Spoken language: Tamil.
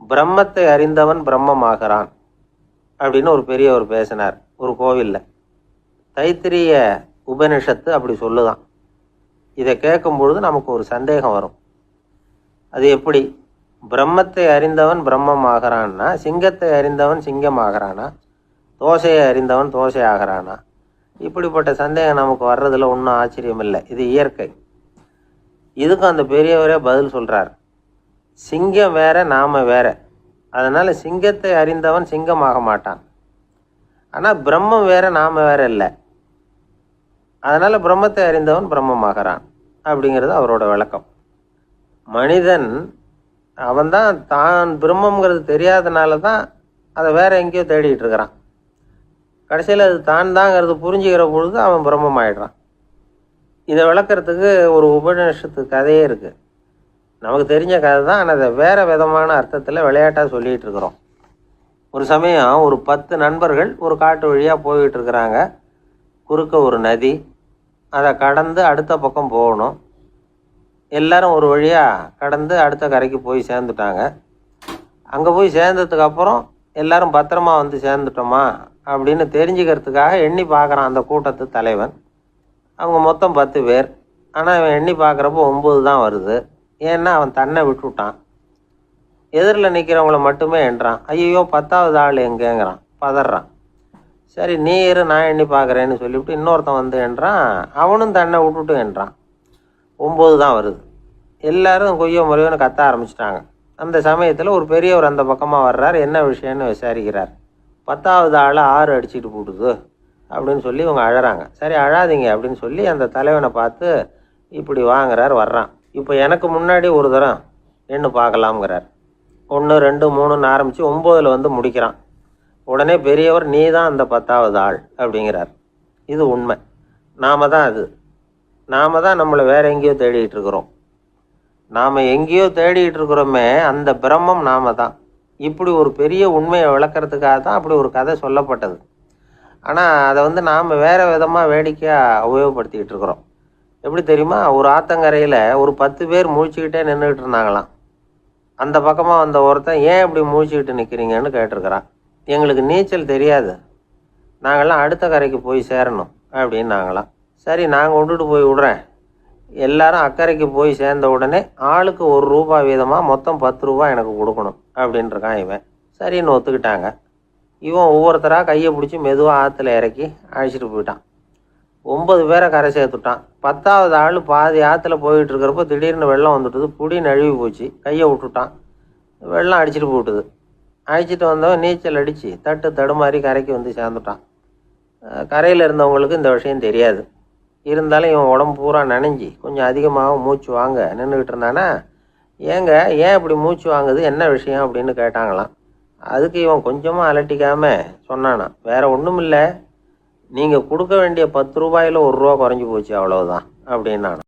பிரம்மத்தை அறிந்தவன் பிரம்மமாகிறான் அப்படின்னு ஒரு பெரியவர் பேசினார். ஒரு கோவிலில். தைத்திரிய உபனிஷத்து அப்படி சொல்லுதான். இதை கேட்கும் பொழுது நமக்கு ஒரு சந்தேகம் வரும். அது எப்படி? பிரம்மத்தை அறிந்தவன் பிரம்மம் ஆகிறான்னா சிங்கத்தை அறிந்தவன் சிங்கம் ஆகிறானா தோசையை அறிந்தவன் தோசை ஆகிறானா இப்படிப்பட்ட சந்தேகம் நமக்கு வர்றதில் ஒன்றும் ஆச்சரியம் இல்லை இது இயற்கை. இதுக்கும் அந்த பெரியவரே பதில் சொல்கிறார் சிங்கம் வேற நாம வேற. அதனால் சிங்கத்தை அறிந்தவன் சிங்கமாக மாட்டான். ஆனால் பிரம்மம் வேற நாம வேற இல்லை. அதனால் பிரம்மத்தை அறிந்தவன் பிரம்மமாகறான் அப்படிங்கிறது அவரோட விளக்கம். மனிதன் அவன்தான் தான் பிரம்மங்கிறது தெரியாதனால தான் அதை வேற எங்கேயோ தேடிட்டு இருக்கிறான். கடைசியில் அது தான் தாங்கிறது புரிஞ்சுக்கிற பொழுது அவன் பிரம்மம் ஆயிடுறான் இதை விளக்கறதுக்கு ஒரு உபநிஷத்து கதையே இருக்குது நமக்கு தெரிஞ்ச கதை தான் ஆனால் அதை வேறு விதமான அர்த்தத்தில் விளையாட்டாக சொல்லிகிட்டு இருக்கிறோம் ஒரு சமயம் ஒரு பத்து நண்பர்கள் ஒரு காட்டு வழியாக போய்கிட்டு இருக்கிறாங்க குறுக்க ஒரு நதி அதை கடந்து அடுத்த பக்கம் போகணும். எல்லாரும் ஒரு வழியாக கடந்து அடுத்த கரைக்கு போய் சேர்ந்துட்டாங்க. அங்கே போய் சேர்ந்ததுக்கு அப்புறம் எல்லாரும் பத்திரமா வந்து சேர்ந்துட்டோமா அப்படின்னு தெரிஞ்சுக்கிறதுக்காக எண்ணி பார்க்குறான் அந்த கூட்டத்து தலைவன். அவங்க மொத்தம் பத்து பேர். ஆனால் இவன் எண்ணி பார்க்குறப்போ ஒம்பது தான் வருது. ஏன்னா அவன் தன்னை விட்டுவிட்டான். எதிரில் நிற்கிறவங்கள மட்டுமே என்றான். ஐயோ பத்தாவது ஆள் எங்கேங்கிறான்? பதறான். சரி நீ இரு நான் எண்ணி பார்க்குறேன்னு சொல்லிவிட்டு இன்னொருத்தன் வந்து என்றான். அவனும் தன்னை விட்டுட்டு என்றான். ஒம்பது தான் வருது. எல்லாரும் கொய்யோ முறையோன்னு கத்த ஆரம்பிச்சிட்டாங்க. அந்த சமயத்தில் ஒரு பெரியவர் அந்த பக்கமாக வர்றார். என்ன விஷயம்னு விசாரிக்கிறார். பத்தாவது ஆளை ஆறு அடிச்சிட்டு போட்டுது அப்படின்னு சொல்லி இவங்க அழகிறாங்க சரி அழாதீங்க அப்படின்னு சொல்லி அந்த தலைவனை பார்த்து இப்படி வாங்குறார் வர்றான். இப்போ எனக்கு முன்னாடி ஒரு தரம் எண்ணு பார்க்கலாம்ங்கிறார். ஒன்று ரெண்டு மூணுன்னு ஆரம்பித்து ஒம்போதில் வந்து முடிக்கிறான். உடனே பெரியவர் நீ தான் அந்த பத்தாவது ஆள் அப்படிங்கிறார். இது உண்மை. நாம தான் அது. நாம தான் நம்மளை வேறு எங்கேயோ தேடிட்டு இருக்கிறோம். நாம் எங்கேயோ தேடிட்டு இருக்கிறோமே அந்த பிரம்மம் நாம தான். இப்படி ஒரு பெரிய உண்மையை விளக்கிறதுக்காக தான் அப்படி ஒரு கதை சொல்லப்பட்டது. ஆனால் அதை வந்து நாம் வேறு விதமாக வேடிக்கையாக உபயோகப்படுத்திக்கிட்டு இருக்கிறோம். எப்படி தெரியுமா? ஒரு ஆத்தங்கரையில் ஒரு பத்து பேர் முழிச்சுக்கிட்டே நின்றுக்கிட்டு இருந்தாங்களாம். அந்த பக்கமாக வந்த ஒருத்தன் ஏன் இப்படி முழிச்சுக்கிட்டு நிற்கிறீங்கன்னு கேட்டிருக்கிறான். எங்களுக்கு நீச்சல் தெரியாது. நாங்கள்லாம் அடுத்த கரைக்கு போய் சேரணும் அப்படின்னாங்களாம். சரி நாங்கள் விட்டுட்டு போய் விடுறேன். எல்லாரும் அக்கறைக்கு போய் சேர்ந்த உடனே ஆளுக்கு ஒரு ரூபா வீதமாக மொத்தம் பத்து ரூபா எனக்கு கொடுக்கணும் அப்படின்ட்டு இருக்கான் இவன். சரின்னு ஒத்துக்கிட்டாங்க. இவன் ஒவ்வொருத்தராக கையை பிடிச்சி மெதுவாக ஆற்றுல இறக்கி அழைச்சிட்டு போயிட்டான். ஒம்பது பேரை கரை சேர்த்துட்டான். பத்தாவது ஆள் பாதி ஆற்றுல போயிட்டு இருக்கிறப்போ திடீர்னு வெள்ளம் வந்துட்டுது. புடி நழுவி போச்சு. கையை விட்டுட்டான். வெள்ளம் அடிச்சிட்டு போட்டுது. அழைச்சிட்டு வந்தவன் நீச்சல் அடித்து தட்டு தடுமாறி கரைக்கு வந்து சேர்ந்துட்டான். கரையில் இருந்தவங்களுக்கு இந்த விஷயம் தெரியாது. இருந்தாலும் இவன் உடம்பு பூரா நனைஞ்சி கொஞ்சம் அதிகமாக மூச்சு வாங்க நின்றுக்கிட்டு இருந்தானா? ஏங்க ஏன் இப்படி மூச்சு வாங்குது? என்ன விஷயம் அப்படின்னு கேட்டாங்களாம். அதுக்கு இவன் கொஞ்சமாக அலட்டிக்காமல் சொன்னானா வேற ஒன்றும் இல்லை நீங்கள் கொடுக்க வேண்டிய பத்து ரூபாயில் ஒரு ரூபா குறைஞ்சி போச்சு அவ்வளோதான் அப்படின்னானா?